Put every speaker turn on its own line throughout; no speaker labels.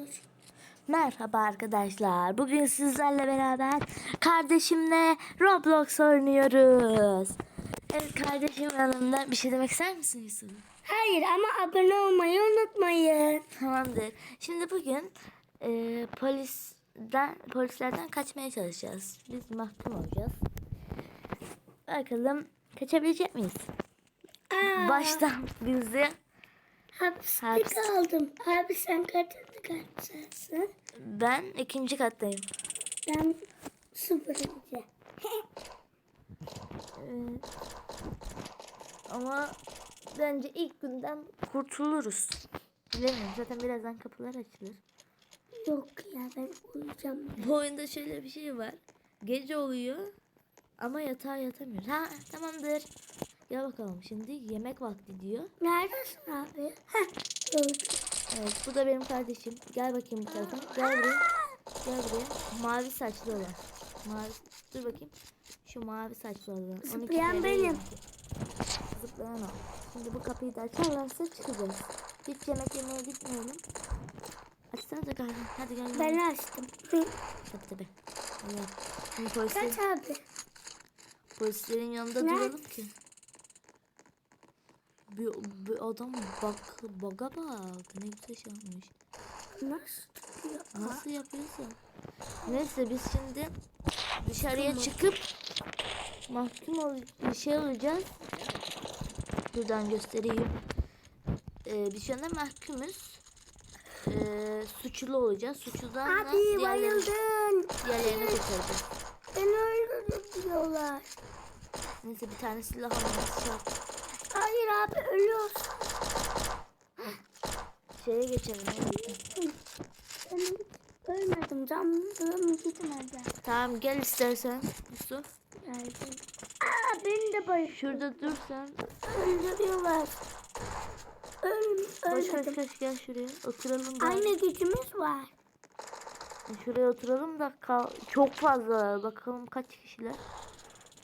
olur.
Merhaba arkadaşlar. Bugün sizlerle beraber kardeşimle Roblox oynuyoruz. Evet kardeşim yanımda bir şey demek ister misin Yusuf?
Hayır ama abone olmayı unutmayın.
Tamamdır. Şimdi bugün e, polisten polislerden kaçmaya çalışacağız. Biz mahkum olacağız. Bakalım kaçabilecek miyiz?
Aa,
Baştan bizi
hapiste
Hapis.
kaldım. Abi sen kaçıncı kaçarsın?
ben ikinci kattayım.
Ben sıfırıncı.
Ee, ama bence ilk günden kurtuluruz. Bilemiyorum zaten birazdan kapılar açılır.
Yok ya ben uyuyacağım.
Bu oyunda şöyle bir şey var. Gece oluyor ama yatağa yatamıyoruz. Ha tamamdır. Gel bakalım şimdi yemek vakti diyor.
Neredesin abi? Heh, gördüm.
Evet bu da benim kardeşim. Gel bakayım bu tarafa. Gel buraya. Gel buraya. Mavi saçlı olan. Mavi. Dur bakayım. Şu mavi saçlı olan. 12
Zıplayan benim.
Zıplayan o. Şimdi bu kapıyı da açarlarsa çıkacağız. Hiç yemek yemeye gitmeyelim. Açsana da galiba. Hadi gel.
Ben açtım.
Tabii tabii. Evet. Şimdi polisler,
Kaç abi?
polislerin yanında
Ne?
duralım ki. Bir, bir adam bak baga bak ne güzel şey yapmış.
Nasıl tutuyor?
Nasıl yapıyorsa. Neyse biz şimdi dışarıya çıkıp mahkum ol bir şey olacağız. Buradan göstereyim. Ee, biz şu anda mahkumuz. Ee, suçlu olacağız. Suçludan da
Abi
diğerlerini,
bayıldın.
diğerlerini kurtaracağız.
Beni öldürdü diyorlar.
Neyse bir tane silah almamız şart.
Hayır abi ölüyorsun.
Şeye geçelim. hadi.
Ben ölmedim. Canım gitmedi.
Tamam gel istersen Yusuf.
Geldim. Aa beni de bayıldı.
Şurada dur sen.
Öldürüyorlar. Öl,
Koş koş
ölmedim.
koş gel şuraya. Oturalım da.
Aynı gücümüz var.
Şuraya oturalım da kal çok fazla. Bakalım kaç kişiler?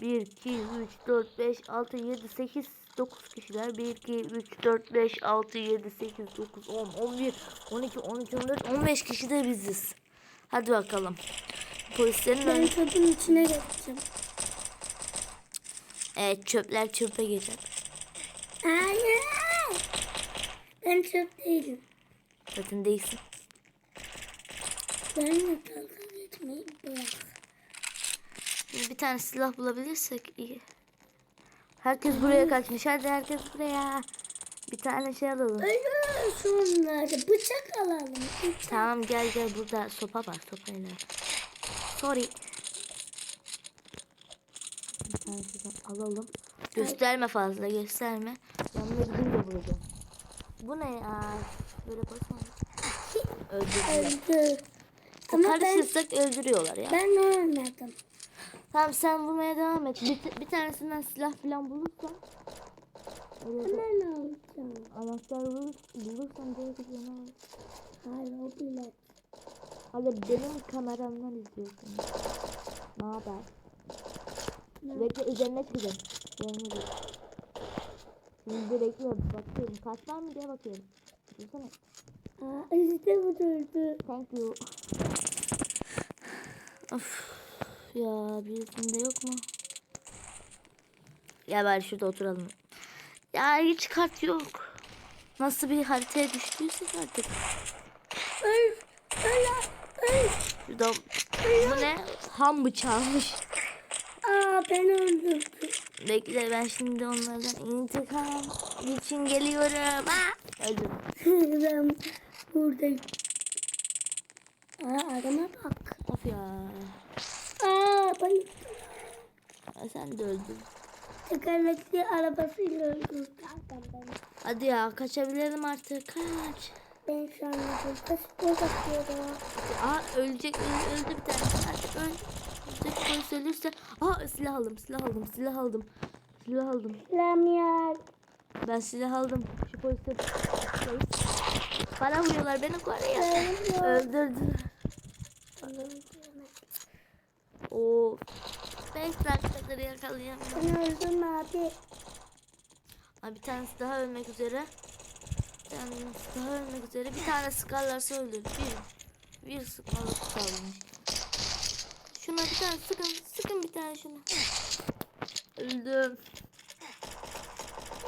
1, 2, 3, 4, 5, 6, 7, 8, 9 kişiler. 1, 2, 3, 4, 5, 6, 7, 8, 9, 10, 11, 12, 13, 14, 15 kişi de biziz. Hadi bakalım. Polislerin
Ben çöpün içine geçeceğim.
Evet çöpler çöpe geçer.
Hayır. Ben çöp değilim.
Zaten değilsin.
Benimle dalga geçmeyi bırak.
Bir tane silah bulabilirsek iyi. Herkes buraya kaçmış. Hadi herkes buraya. Bir tane şey alalım.
Ölüyorsun onları. Bıçak alalım. Bıçak.
Tamam gel gel burada sopa var sopayla. Sorry. Bir tane şuradan alalım. Gösterme fazla gösterme. Yanına gidince vuracağım. Bu ne ya? Böyle baksana. Öldürdüler.
Öldü. Ama ben,
öldürüyorlar ya.
ben ölmedim.
Tamam sen vurmaya devam et. Bir, bir tanesinden silah falan bulursan.
Ben alacağım.
anahtar bulur, bulursan direkt yana al.
Hayır o bile.
Hadi benim kameramdan izliyorsun. Ne haber? Bekle üzerine çıkacağım. Üzerine dur. Şimdi bekliyorum. Bakıyorum. Kaç var mı diye bakıyorum. Dursana.
Aa işte bu durdu.
Thank you. Of. Ya birisinde yok mu? Gel bari şurada oturalım. Ya hiç kart yok. Nasıl bir haritaya düştüysek artık.
Öl. Öl. Öl.
Şurada bu ne? Ham bıçağımış.
Aa ben öldürdüm.
Bekle ben şimdi onlardan intikam için geliyorum. Aa, öldüm.
ben buradayım. Aa adama bak.
Of ya.
Aa bayıldım.
Sen de öldün.
Tekerlekli arabasıyla beni.
Hadi ya kaçabilirim artık. Kaç.
Ben şu an burada spor bakıyorum.
Aa ölecek öldü, bir tane. Artık öldü. Polis ölürse. Aa silah aldım silah aldım silah aldım. Silah aldım.
Lamiyar.
Ben silah aldım. Şu polise bana vuruyorlar beni koruyor. Öldürdü. Oo. 5 dakikadır yakalayamıyorum.
Ben öldüm abi.
Abi bir tanesi daha ölmek üzere. tane Scar ölmek üzere. Bir tane Scar'larsa ölür. Bir. Bir Scar'lık kalmış. Şuna bir tane sıkın. Sıkın bir tane şuna. Öldüm.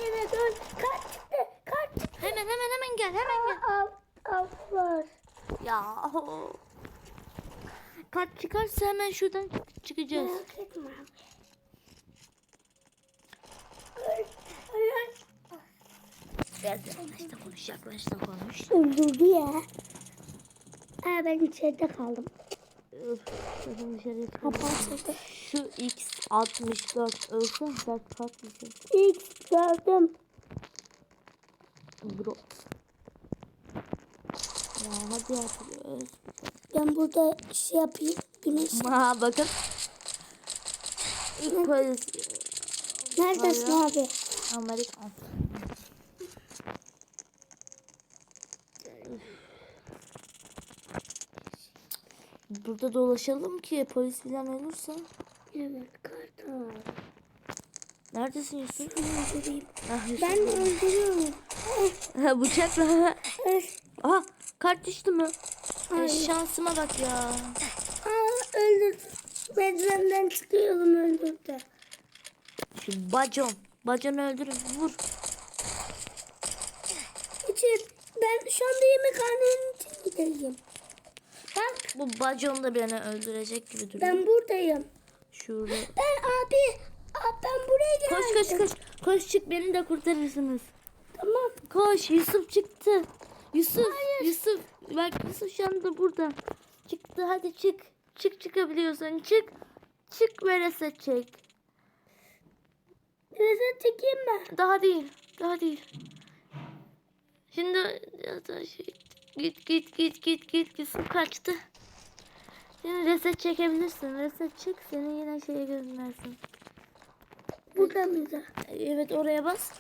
Evet öl. Kart çıktı. Kart çıktı.
Hemen hemen hemen gel. Hemen gel.
Al. Al var.
Ya. o. Kart çıkarsa hemen şuradan çıkacağız.
Merak etme.
Biraz yaklaş da konuş. Yaklaş da konuş.
Öldürdü ya. Ha ben içeride kaldım.
Öf, çıkma.
Kapatıldı.
Şu X64 ölsen sert patlayacak.
X gördüm.
Bro. Ya hadi yapıyoruz.
Ben burada şey yapayım. Güneş.
Ha bakın. İlk polis
Neredesin
Hala.
abi?
Amerikan. Burada dolaşalım ki polis falan olursa.
Evet kartal.
Neredesin Yusuf?
Öldüreyim.
Ah, Yusuf.
Ben öldürüyorum.
Bıçakla. Aha kart düştü mü?
Hayır.
şansıma bak ya.
Aa öldürdü. Merdivenden çıkıyorum öldürdü.
Şu bacon. Baconu öldürün. Vur.
İçin. Ben şu anda yemekhanenin içindeyim. Bak
Bu bacon da beni öldürecek gibi duruyor.
ben buradayım.
Şurada.
Ben abi. Abi ben buraya geldim.
Koş koş koş. Koş çık beni de kurtarırsınız.
Tamam.
Koş Yusuf çıktı. Yusuf. Yusuf. Bak Yusuf şu anda burada. Çıktı hadi çık. Çık çıkabiliyorsan çık. Çık ve reset çek.
Reset çekeyim mi?
Daha değil. Daha değil. Şimdi şey, git git git git git Yusuf kaçtı. Şimdi reset çekebilirsin. Reset çek seni yine şeye göndersin.
Burada mıyız?
Evet oraya bas.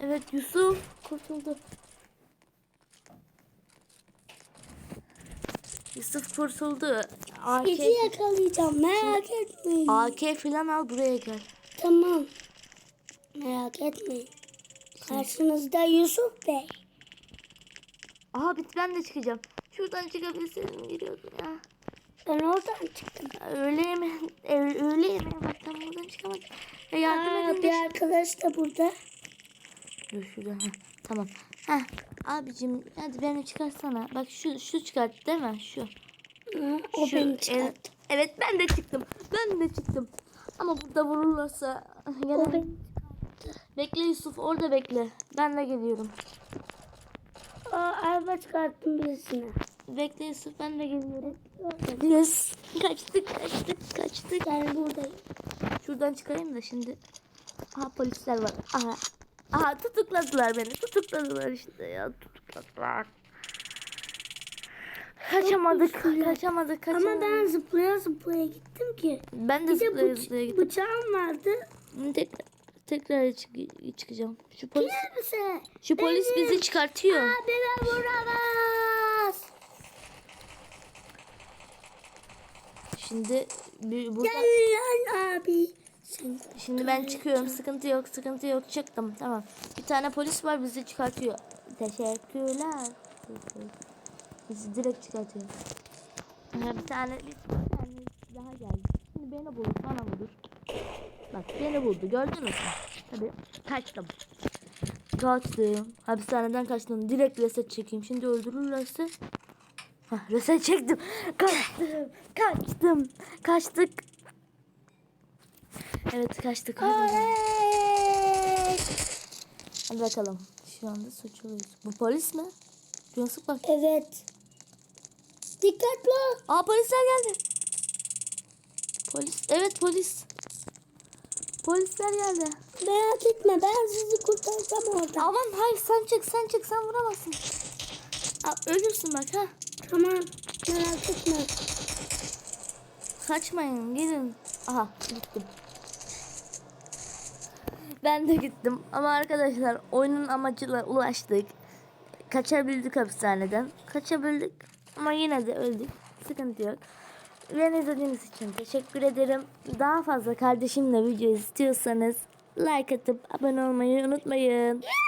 Evet Yusuf kurtuldu. Yusuf kurtuldu. AK,
Sizi yakalayacağım merak etmeyin.
AK falan al buraya gel.
Tamam. Merak etmeyin. Karşınızda Yusuf Bey.
Aha bit ben de çıkacağım. Şuradan çıkabilirsin giriyordum ya.
Ben oradan çıktım.
Öğle yemeği, öğle öğle yemeği bak tam buradan çıkamadım. Ya yardım
Aa,
edin.
bir arkadaş da burada.
Dur şuradan. Heh, tamam. Heh, abicim hadi beni çıkarsana. Bak şu şu çıkart değil mi? Şu.
Aa, o
Şu,
beni
evet,
çıkarttı.
evet ben de çıktım. Ben de çıktım. Ama burada vururlarsa gene
O beni
bekle Yusuf orada bekle. Ben de geliyorum.
Aa, araba çıkarttım birisine.
Bekle Yusuf ben de geliyorum. Yes. Kaçtık kaçtık kaçtık.
Ben buradayım.
Şuradan çıkayım da şimdi. Aha polisler var. Aha. Aha tutukladılar beni. Tutukladılar işte ya. Tutukladılar. Kaçamadık. Kaçamadık. Kaçamadık.
Ama ben zıplaya zıplaya gittim ki.
ben de
Bir
zıplaya zıplaya gittim.
bıçağım vardı.
Tekrar, tekrar çık- çıkacağım. Şu polis,
Kimse.
şu polis
Benim.
bizi çıkartıyor.
Abime vuramaz.
Şimdi bir, burada,
Gel lan abi.
Şimdi ben çıkıyorum. Sıkıntı yok, sıkıntı yok. Çıktım. Tamam. Bir tane polis var bizi çıkartıyor. Teşekkürler. Bizi direkt çıkartıyor. Bir tane bir tane daha geldi. Şimdi beni bulur, bana vurur. Bak beni buldu. Gördünüz mü? Tabii kaçtım. Kaçtım. Hapishaneden kaçtım. Direkt reset çekeyim. Şimdi öldürürlerse Hah, reset çektim. Kaçtım. Kaçtım. Kaçtık. Evet kaçtık.
Oley!
Hadi bakalım. Şu anda suçluyuz. Bu polis mi? Yusuf bak.
Evet. Dikkatli ol.
Aa polisler geldi. Polis. Evet polis. Polisler geldi.
Merak etme ben sizi kurtaracağım orada.
Aman hayır sen çık sen çık sen vuramazsın. Aa, ölürsün bak ha.
Tamam merak etme.
Kaçmayın gidin. Aha gittim. Ben de gittim ama arkadaşlar oyunun amacına ulaştık. Kaçabildik hapishaneden. Kaçabildik ama yine de öldük. Sıkıntı yok. Beni izlediğiniz için teşekkür ederim. Daha fazla kardeşimle video istiyorsanız like atıp abone olmayı unutmayın.